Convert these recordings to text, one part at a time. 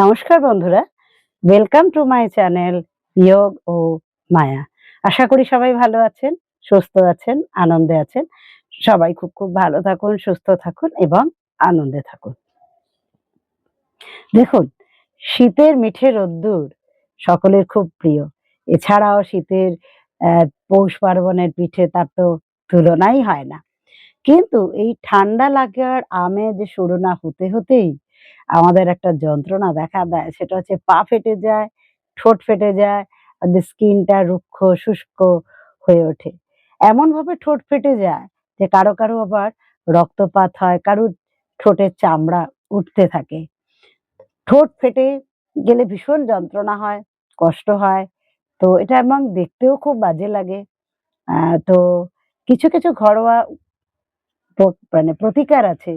নমস্কার বন্ধুরা। Welcome to my channel Yog ও মায়া আশা করি সবাই ভালো আছেন, সুস্থ আছেন, আনন্দে আছেন। সবাই খুব খুব ভালো থাকুন, সুস্থ থাকুন এবং আনন্দে থাকুন। দেখুন, শীতের মিঠে রোদ্দুর সকলের খুব প্রিয়। এছাড়াও শীতের পৌষ পার্বণের পিঠে তার তো তুলনাই হয় না। কিন্তু এই ঠান্ডা লাগার আমেজ শুরু না হতে হতেই আমাদের একটা যন্ত্রণা দেখা দেয়, সেটা হচ্ছে পা ফেটে যায়, ঠোঁট ফেটে যায় স্কিনটা রুক্ষ, শুষ্ক হয়ে ওঠে। এমন ভাবে ঠোঁট ফেটে যায় যে কারও কারও আবার রক্তপাত হয়, কারোর ঠোঁটের চামড়া উঠতে থাকে। ঠোঁট ফেটে গেলে ভীষণ যন্ত্রণা হয়, কষ্ট হয়, তো এটা এবং দেখতেও খুব বাজে লাগে। তো কিছু কিছু ঘরোয়া মানে প্রতিকার আছে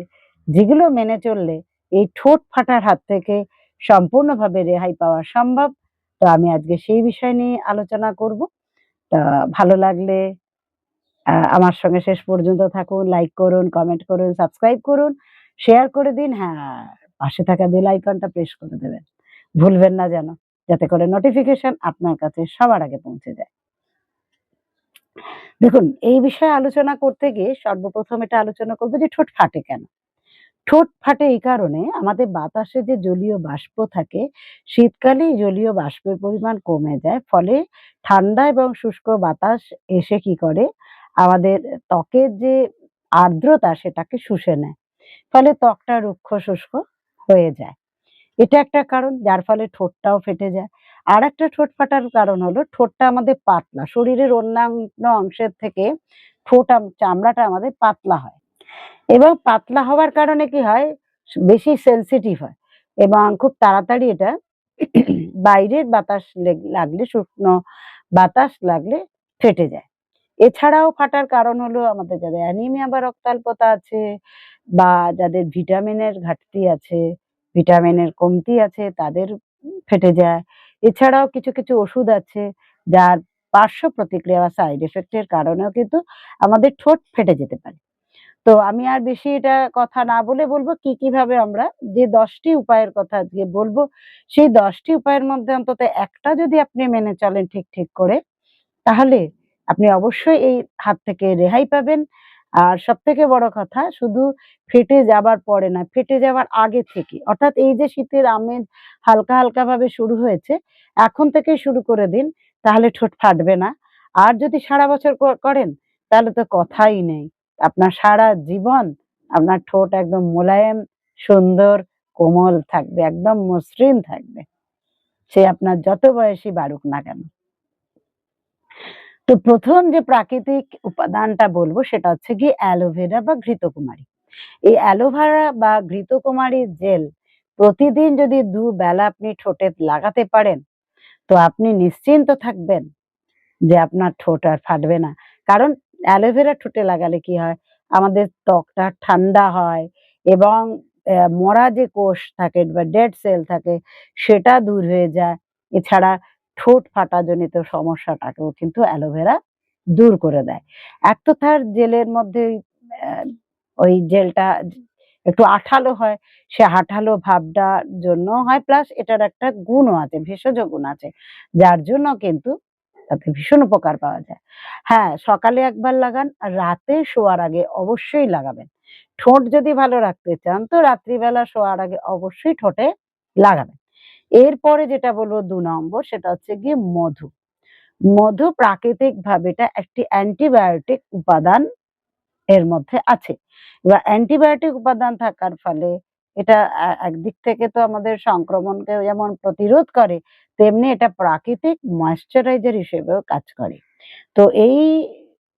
যেগুলো মেনে চললে এই ঠোঁট ফাটার হাত থেকে সম্পূর্ণভাবে রেহাই পাওয়া সম্ভব। তো আমি আজকে সেই বিষয় নিয়ে আলোচনা করব। তা ভালো লাগলে আমার সঙ্গে শেষ পর্যন্ত থাকুন লাইক করুন কমেন্ট করুন সাবস্ক্রাইব করুন শেয়ার করে দিন হ্যাঁ পাশে থাকা বেল আইকনটা প্রেস করে দেবেন। ভুলবেন না যেন, যাতে করে নোটিফিকেশন আপনার কাছে সবার আগে পৌঁছে যায়। দেখুন, এই বিষয়ে আলোচনা করতে গিয়ে সর্বপ্রথম এটা আলোচনা করব যে ঠোঁট ফাটে কেন। ঠোঁট ফাটে এই কারণে আমাদের বাতাসে যে জলীয় বাষ্প থাকে শীতকালে জলীয় বাষ্পের পরিমাণ কমে যায়। ফলে ঠান্ডা এবং শুষ্ক বাতাস এসে কি করে? আমাদের ত্বকের যে আর্দ্রতা সেটাকে শুষে নেয়। ফলে ত্বকটা রুক্ষ শুষ্ক হয়ে যায়। এটা একটা কারণ, যার ফলে ঠোঁটটাও ফেটে যায়। আর একটা ঠোঁট ফাটার কারণ হলো, ঠোঁটটা আমাদের পাতলা। শরীরের অন্যান্য অংশের থেকে ঠোঁট চামড়াটা আমাদের পাতলা হয়। এবং পাতলা হওয়ার কারণে কি হয়? বেশি সেনসিটিভ হয় এবং খুব তাড়াতাড়ি এটা বাইরের বাতাস লাগলে, শুকনো বাতাস লাগলে ফেটে যায়। এছাড়াও ফাটার কারণ হলো আমাদের যাদের অ্যানিমিয়া বা রক্তাল্পতা আছে বা যাদের ভিটামিনের ঘাটতি আছে ভিটামিনের কমতি আছে, তাদের ফেটে যায়। এছাড়াও কিছু কিছু ওষুধ আছে যার পার্শ্ব প্রতিক্রিয়া বা সাইড এফেক্টের কারণেও কিন্তু আমাদের ঠোঁট ফেটে যেতে পারে। তো আমি আর বেশি এটা কথা না বলে বলব কি, কীভাবে আমরা যে দশটি উপায়ের কথা আজকে বলব, সেই দশটি উপায়ের মধ্যে অন্তত একটা যদি আপনি মেনে চলেন ঠিক ঠিক করে, তাহলে আপনি অবশ্যই এই হাত থেকে রেহাই পাবেন। আর সব থেকে বড় কথা, শুধু ফেটে যাবার পরে না, ফেটে যাওয়ার আগে থেকে, অর্থাৎ এই যে শীতের আমেজ হালকা হালকা ভাবে শুরু হয়েছে, এখন থেকে শুরু করে দিন, তাহলে ঠোঁট ফাটবে না। আর যদি সারা বছর করেন, তাহলে তো কথাই নেই। আপনার সারা জীবন আপনার ঠোঁট একদম মোলায়েম, সুন্দর, কোমল থাকবে, একদম মসৃণ থাকবে। সে আপনার যত বয়সী বাড়ুক না কেন। তো প্রথম যে প্রাকৃতিক উপাদানটা বলব সেটা হচ্ছে কি অ্যালোভেরা বা ঘৃতকুমারী। এই অ্যালোভেরা বা ঘৃতকুমারী জেল প্রতিদিন যদি দুবেলা আপনি ঠোঁটে লাগাতে পারেন, তো আপনি নিশ্চিন্ত থাকবেন যে আপনার ঠোঁট আর ফাটবে না। কারণ অ্যালোভেরা ঠোঁটে লাগালে কি হয়? আমাদের ত্বকটা ঠান্ডা হয় এবং মরা যে কোষ থাকে বা ডেড সেল থাকে সেটা দূর হয়ে যায়। এছাড়া ঠোঁট ফাটাজনিত সমস্যাটাকেও কিন্তু অ্যালোভেরা দূর করে দেয়। এক তো তার জেলের মধ্যে ওই, জেলটা একটু আঠালো হয় সে আঠালো ভাবটার জন্য হয় প্লাস এটার একটা গুণও আছে ভেষজ গুণ আছে যার জন্য কিন্তু তাতে ভীষণ উপকার পাওয়া যায়। হ্যাঁ সকালে একবার লাগান, আর রাতে শোয়ার আগে অবশ্যই লাগাবেন। ঠোঁট যদি ভালো রাখতে চান, তো রাত্রিবেলা শোয়ার আগে অবশ্যই ঠোঁটে লাগাবেন। এরপরে যেটা বলব দু নম্বর, সেটা হচ্ছে গিয়ে মধু। মধু প্রাকৃতিক ভাবে এটা একটি অ্যান্টিবায়োটিক উপাদান এর মধ্যে আছে। এবার অ্যান্টিবায়োটিক উপাদান থাকার ফলে এটা একদিক থেকে তো আমাদের সংক্রমণকে যেমন প্রতিরোধ করে, তেমনি এটা প্রাকৃতিক ময়েশ্চারাইজার হিসেবেও কাজ করে। তো এই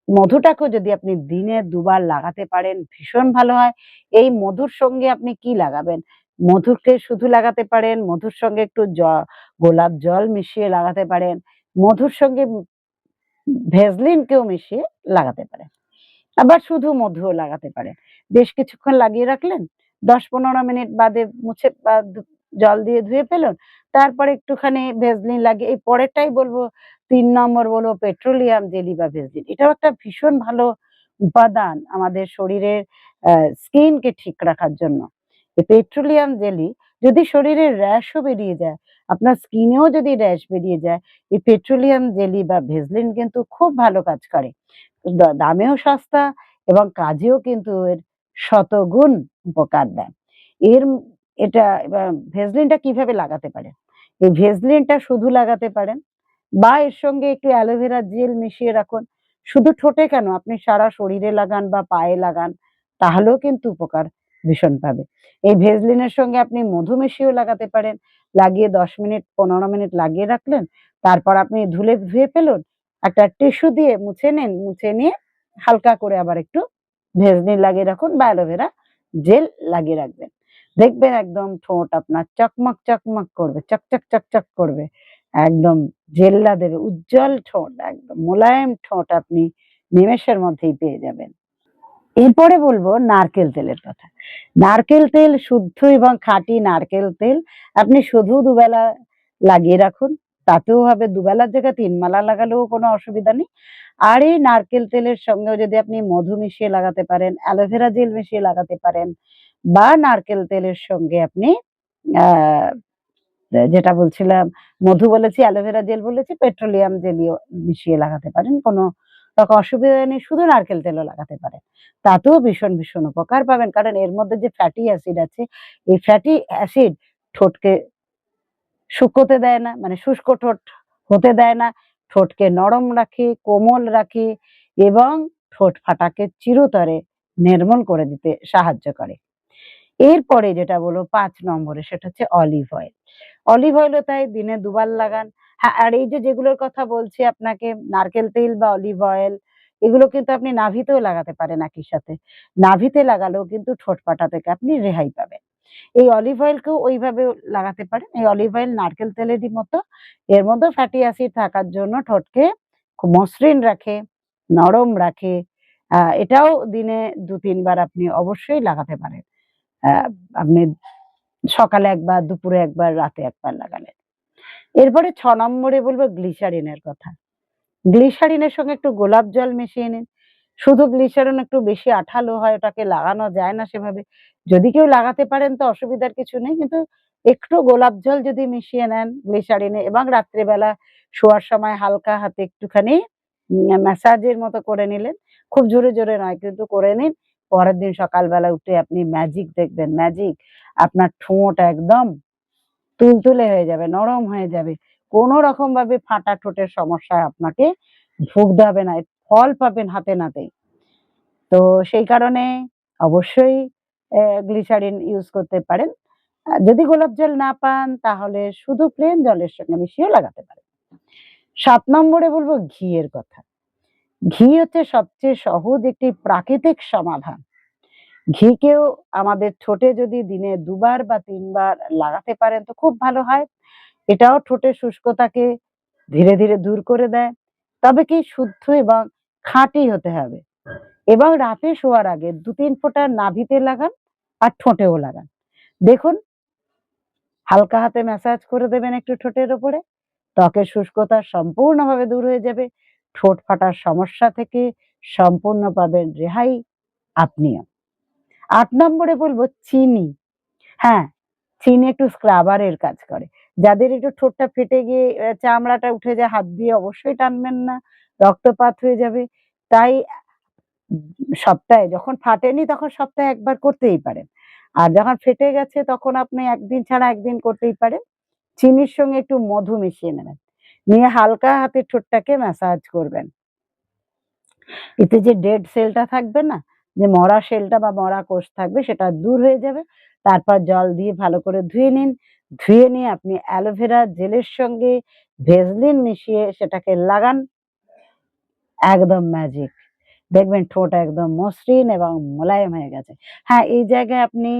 মধুটাকেও যদি আপনি দিনে দুবার লাগাতে পারেন, ভীষণ ভালো হয়। এই মধুর সঙ্গে আপনি কি লাগাবেন? মধুকে শুধু লাগাতে পারেন, মধুর সঙ্গে একটু গোলাপ জল মিশিয়ে লাগাতে পারেন, মধুর সঙ্গে ভেজলিনকেও মিশিয়ে লাগাতে পারেন। আবার শুধু মধুও লাগাতে পারেন। বেশ কিছুক্ষণ লাগিয়ে রাখলেন দশ পনেরো মিনিট বাদে মুছে জল দিয়ে ধুয়ে ফেলুন। তারপরে একটুখানি ভেজলিন লাগে এই পরেরটাই বলব তিন নম্বর বলব পেট্রোলিয়াম জেলি বা ভেজলিন। এটাও একটা ভীষণ ভালো উপাদান আমাদের শরীরের স্কিনকে ঠিক রাখার জন্য। এই পেট্রোলিয়াম জেলি যদি শরীরে র্যাশও বেরিয়ে যায়, আপনার স্কিনেও যদি র্যাশ বেরিয়ে যায়, এই পেট্রোলিয়াম জেলি বা ভেজলিন কিন্তু খুব ভালো কাজ করে। দামেও সস্তা এবং কাজেও কিন্তু এর শতগুণ উপকার দেয়। এর এটা এবা ভেসলিনটা কীভাবে লাগাতে পারেন? এই ভেজলিনটা শুধু লাগাতে পারেন বা এর সঙ্গে একটু অ্যালোভেরা জেল মিশিয়ে রাখুন। শুধু ঠোঁটে কেন আপনি সারা শরীরে লাগান বা পায়ে লাগান, তাহলেও কিন্তু উপকার ভীষণ পাবে। এই ভেজলিনের সঙ্গে আপনি মধু মিশিয়েও লাগাতে পারেন। লাগিয়ে ১০ মিনিট ১৫ মিনিট লাগিয়ে রাখলেন। তারপর আপনি ধুলে ধুয়ে ফেলুন। একটা টিস্যু দিয়ে মুছে নিন, মুছে নিয়ে হালকা করে আবার একটু ভেজলিন লাগিয়ে রাখুন বা অ্যালোভেরা জেল লাগিয়ে রাখবেন। দেখবেন একদম ঠোঁট আপনার চকমক, চকমক করবে। চকচক, চকচক করবে। একদম জেল্লা দেবে। উজ্জ্বল ঠোঁট একদম মোলায়েম ঠোঁট আপনি নিমেষের মধ্যেই পেয়ে যাবেন। এরপরে বলব নারকেল তেলের কথা। নারকেল তেল শুদ্ধ এবং খাঁটি নারকেল তেল আপনি শুধু দুবেলা লাগিয়ে রাখুন। তাতেও হবে দুবেলার জায়গায় তিন মালা লাগালেও কোনো অসুবিধা নেই। আর এই নারকেল তেলের সঙ্গেও যদি আপনি মধু মিশিয়ে লাগাতে পারেন, অ্যালোভেরা জেল মিশিয়ে লাগাতে পারেন বা নারকেল তেলের সঙ্গে আপনি যেটা বলছিলাম মধু বলেছি, অ্যালোভেরা জেল বলেছি, পেট্রোলিয়াম জেলিও মিশিয়ে লাগাতে পারেন। কোনো রকম অসুবিধা নেই। শুধু নারকেল তেলও লাগাতে পারেন। তাতেও ভীষণ, ভীষণ উপকার পাবেন। কারণ এর মধ্যে যে ফ্যাটি অ্যাসিড আছে, এই ফ্যাটি অ্যাসিড ঠোঁটকে শুকোতে দেয় না, মানে শুষ্ক ঠোঁট হতে দেয় না। ঠোঁটকে নরম রাখে, কোমল রাখে এবং ঠোঁট ফাটাকে চিরতরে নির্মল করে দিতে সাহায্য করে। এরপরে যেটা বলব পাঁচ নম্বরে সেটা হচ্ছে অলিভ অয়েল। অলিভ অয়েলও তাই দিনে দুবার লাগান। হ্যাঁ, আর এই যে যেগুলোর কথা বলছি আপনাকে নারকেল তেল বা অলিভ অয়েল এগুলো কিন্তু আপনি নাভিতেও লাগাতে পারেন একই সাথে। নাভিতে লাগালেও কিন্তু ঠোঁট ফাটা থেকে আপনি রেহাই পাবেন। এই অলিভ অয়েলকেও ওইভাবেও লাগাতে পারেন। এই অলিভ অয়েল নারকেল তেলেরই মতো। এর মধ্যেও ফ্যাটি অ্যাসিড থাকার জন্য ঠোঁটকে খুব মসৃণ রাখে, নরম রাখে। এটাও দিনে দু তিনবার আপনি অবশ্যই লাগাতে পারেন। আপনি সকালে একবার দুপুরে একবার রাতে একবার লাগালেন। এরপরে ছ নম্বরে বলব গ্লিসারিনের কথা। গ্লিসারিনের সঙ্গে একটু গোলাপ জল মিশিয়ে নিন। শুধু গ্লিসারিন একটু বেশি আঠালো হয়, ওটাকে লাগানো যায় না সেভাবে। যদি কেউ লাগাতে পারেন তো অসুবিধার কিছু নেই। কিন্তু একটু গোলাপ জল যদি মিশিয়ে নেন গ্লিসারিনে এবং রাত্রেবেলা শোয়ার সময় হালকা হাতে একটুখানি ম্যাসাজের মতো করে নিলেন। খুব জোরে, জোরে নয় কিন্তু করে নিন। পরের দিন সকালবেলা উঠে আপনি ম্যাজিক দেখবেন, ম্যাজিক। আপনার ঠোঁট একদম তুলতুলে হয়ে যাবে, নরম হয়ে যাবে। কোনো রকমভাবে ফাটা ঠোঁটের সমস্যায় আপনাকে ভুগতে হবে না। ফল পাবেন হাতে নাতেই। তো সেই কারণে অবশ্যই গ্লিসারিন ইউজ করতে পারেন। যদি গোলাপ জল না পান তাহলে শুধু প্লেন জলের সঙ্গে মিশিয়েও লাগাতে পারেন। সাত নম্বরে বলব ঘিয়ের কথা। ঘি হচ্ছে সবচেয়ে সহজ একটি প্রাকৃতিক সমাধান। ঘিকেও আমাদের ঠোঁটে যদি দিনে দুবার বা তিনবার লাগাতে পারেন তো খুব ভালো হয়। এটাও ঠোঁটের শুষ্কতাকে ধীরে, ধীরে দূর করে দেয়। তবে কি শুদ্ধ এবং খাঁটি হতে হবে। এবং রাতে শোয়ার আগে ২-৩ ফোঁটা নাভিতে লাগান আর ঠোঁটেও লাগান। দেখুন হালকা হাতে ম্যাসাজ করে দেবেন একটু ঠোঁটের ওপরে ত্বকের শুষ্কতা সম্পূর্ণভাবে দূর হয়ে যাবে। ঠোঁট ফাটার সমস্যা থেকে সম্পূর্ণ পাবেন রেহাই আপনিও। আট নম্বরে বলব চিনি। হ্যাঁ, চিনি একটু স্ক্রাবারের কাজ করে। যাদের একটু ঠোঁটটা ফেটে গিয়ে চামড়াটা উঠে যায় হাত দিয়ে অবশ্যই টানবেন না। রক্তপাত হয়ে যাবে। তাই সপ্তাহে যখন ফাটেনি তখন সপ্তাহে একবার করতেই পারেন। আর যখন ফেটে গেছে তখন আপনি একদিন ছাড়া একদিন করতেই পারেন। চিনির সঙ্গে একটু মধু মিশিয়ে নেবেন। নিয়ে হালকা হাতে ঠোঁটটাকে ম্যাসাজ করবেন। এতে যে ডেড সেলটা থাকবে না? যে মরা সেলটা বা মরা কোষ থাকবে সেটা দূর হয়ে যাবে। তারপর জল দিয়ে ভালো করে ধুয়ে নিন। ধুয়ে নিয়ে আপনি অ্যালোভেরা জেলের সঙ্গে ভেজলিন মিশিয়ে সেটাকে লাগান। একদম ম্যাজিক। দেখবেন ঠোঁট একদম মসৃণ এবং মোলায়েম হয়ে গেছে। হ্যাঁ, এই জায়গায় আপনি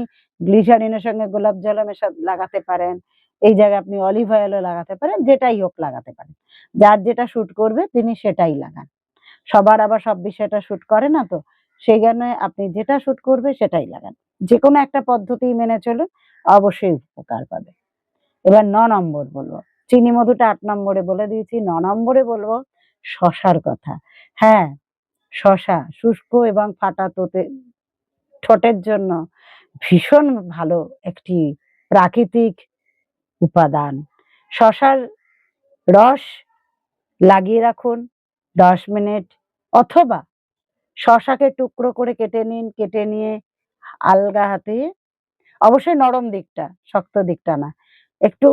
গ্লিসারিনের সঙ্গে গোলাপ জলও মেশা লাগাতে পারেন। এই জায়গায় আপনি অলিভ অয়েলও লাগাতে পারেন। যেটাই হোক লাগাতে পারেন। যার যেটা স্যুট করবে তিনি সেটাই লাগান। সবার আবার সব বিষয়টা স্যুট করে না তো। সেই জন্য আপনি যেটা স্যুট করবে সেটাই লাগান। যেকোনো একটা পদ্ধতি মেনে চলুন, অবশ্যই উপকার পাবে। এবার ন নম্বর বলব চিনি মধুটা আট নম্বরে বলে দিয়েছি। ন নম্বরে বলব শসার কথা। হ্যাঁ, শশা শুষ্ক এবং ফাটা তোতে ঠোঁটের জন্য ভীষণ ভালো একটি প্রাকৃতিক উপাদান। শশার রস লাগিয়ে রাখুন দশ মিনিট অথবা শশাকে টুকরো করে কেটে নিন কেটে নিয়ে আলগা হাতে। অবশ্যই নরম দিকটা শক্ত দিকটা না। একটু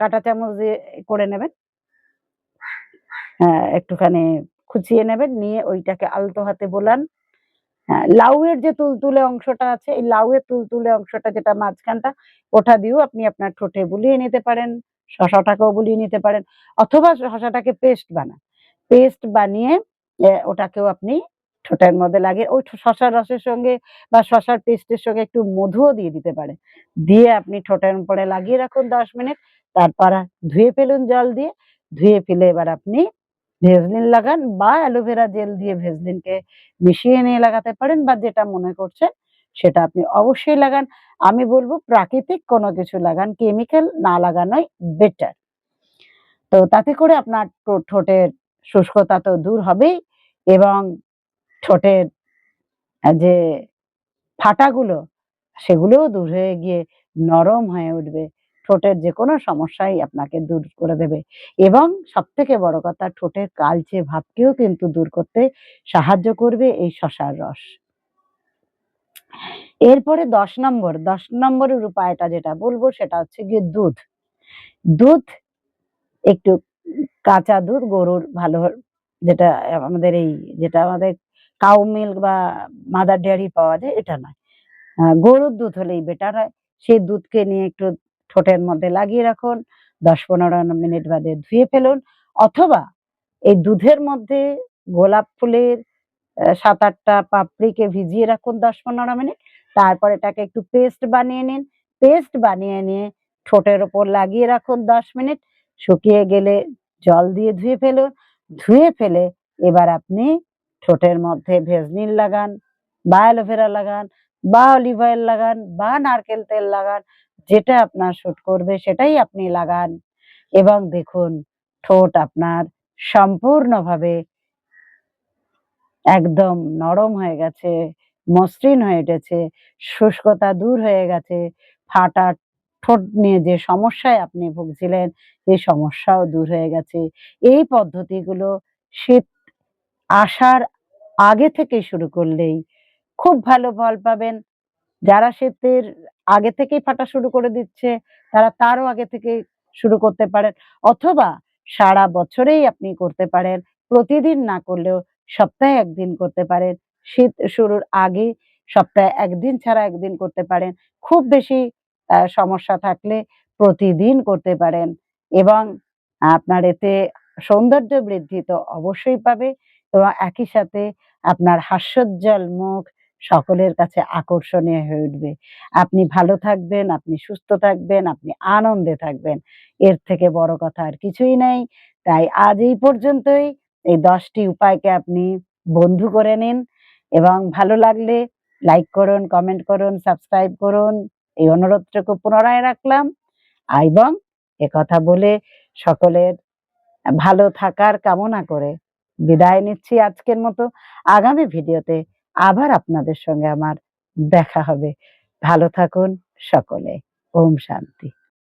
কাঁটা চামচ দিয়ে করে নেবেন। একটুখানি খুঁচিয়ে নেবেন, নিয়ে ওইটাকে আলতো হাতে বোলান। হ্যাঁ লাউয়ের যে তুলতুলে অংশটা আছে, এই লাউয়ের তুলতুলে অংশটা যেটা মাঝখানটা, ওটা দিয়েও আপনি আপনার ঠোঁটে বুলিয়ে নিতে পারেন, শশাটাকেও বুলিয়ে নিতে পারেন, অথবা শশাটাকে পেস্ট বানান। পেস্ট বানিয়ে ওটাকেও আপনি ঠোঁটের মধ্যে লাগে ওই শশার রসের সঙ্গে বা শশার পেস্টের সঙ্গে একটু মধুও দিয়ে দিতে পারেন। দিয়ে আপনি ঠোঁটের উপরে লাগিয়ে রাখুন দশ মিনিট, তারপর ধুয়ে ফেলুন জল দিয়ে, ধুয়ে ফেলে এবার আপনি ভেজলিন লাগান বা অ্যালোভেরা জেল দিয়ে ভেজলিনকে মিশিয়ে নিয়ে লাগাতে পারেন বা যেটা মনে করছেন সেটা আপনি অবশ্যই লাগান। আমি বলব প্রাকৃতিক কোনো কিছু লাগান, কেমিক্যাল না লাগানোই বেটার তো তাতে করে আপনার ঠোঁটের শুষ্কতা তো দূর হবেই এবং ঠোঁটের যে ফাটাগুলো সেগুলোও দূর হয়ে গিয়ে নরম হয়ে উঠবে। ঠোঁটের যে কোনো সমস্যাই আপনাকে দূর করে দেবে। এবং সব থেকে বড় কথা, ঠোঁটের কালচে ভাবকেও কিন্তু দূর করতে সাহায্য করবে এই শশার রস। এরপরে দশ নম্বর, দশ নম্বরের উপায়টা যেটা বলব সেটা হচ্ছে গিয়ে দুধ। দুধ, একটু কাঁচা দুধ, গরুর ভালো যেটা আমাদের এই যেটা আমাদের কাউ মিল্ক বা মাদার ডেয়ারি পাওয়া যায়, এটা নয়। গরুর দুধ হলেই বেটার হয়। সেই দুধকে নিয়ে একটু ঠোঁটের মধ্যে লাগিয়ে রাখুন, দশ পনেরো মিনিট বাদে ধুয়ে ফেলুন, অথবা এই দুধের মধ্যে গোলাপ ফুলের সাত আটটা পাপড়িকে ভিজিয়ে রাখুন দশ পনেরো মিনিট, তারপর এটাকে একটু পেস্ট বানিয়ে নিন, পেস্ট বানিয়ে নিয়ে ঠোঁটের ওপর লাগিয়ে রাখুন দশ মিনিট, শুকিয়ে গেলে জল দিয়ে ধুয়ে ফেলুন, ধুয়ে ফেলে এবার আপনি ঠোঁটের মধ্যে ভেজনিল লাগান, বা অ্যালোভেরা লাগান, বা অলিভ অয়েল লাগান, বা নারকেল তেল লাগান যেটা আপনার শুট করবে সেটাই আপনি লাগান। এবং দেখুন, ঠোঁট আপনার সম্পূর্ণভাবে একদম নরম হয়ে গেছে, মসৃণ হয়ে উঠেছে, শুষ্কতা দূর হয়ে গেছে, ফাটা ঠোঁট নিয়ে যে সমস্যায় আপনি ভুগছিলেন, সেই সমস্যাও দূর হয়ে গেছে। এই পদ্ধতিগুলো শীত আসার আগে থেকে শুরু করলেই খুব ভালো ফল পাবেন। যারা শীতের আগে থেকেই ফাটা শুরু করে দিচ্ছে, তারা তারও আগে থেকে শুরু করতে পারেন। অথবা সারা বছরেই আপনি করতে পারেন, প্রতিদিন না করলেও সপ্তাহে একদিন করতে পারেন। শীত শুরুর আগে সপ্তাহে একদিন ছাড়া একদিন করতে পারেন। খুব বেশি সমস্যা থাকলে প্রতিদিন করতে পারেন এবং আপনার এতে সৌন্দর্য বৃদ্ধি তো অবশ্যই পাবে। এবং একই সাথে আপনার হাস্যোজ্জ্বল মুখ সকলের কাছে আকর্ষণীয় হয়ে উঠবে। আপনি ভালো থাকবেন, আপনি সুস্থ থাকবেন, আপনি আনন্দে থাকবেন। এর থেকে বড় কথা আর কিছুই নেই। তাই আজ এই পর্যন্তই। এই দশটি উপায়কে আপনি বন্ধু করে নিন এবং ভালো লাগলে লাইক করুন, কমেন্ট করুন, সাবস্ক্রাইব করুন। এই অনুরোধটুকু পুনরায় রাখলাম এবং কথা বলে সকলের ভালো থাকার কামনা করে বিদায় নিচ্ছি আজকের মতো। আগামী ভিডিওতে আবার আপনাদের সঙ্গে আমার দেখা হবে। ভালো থাকুন সকলে। ওম শান্তি।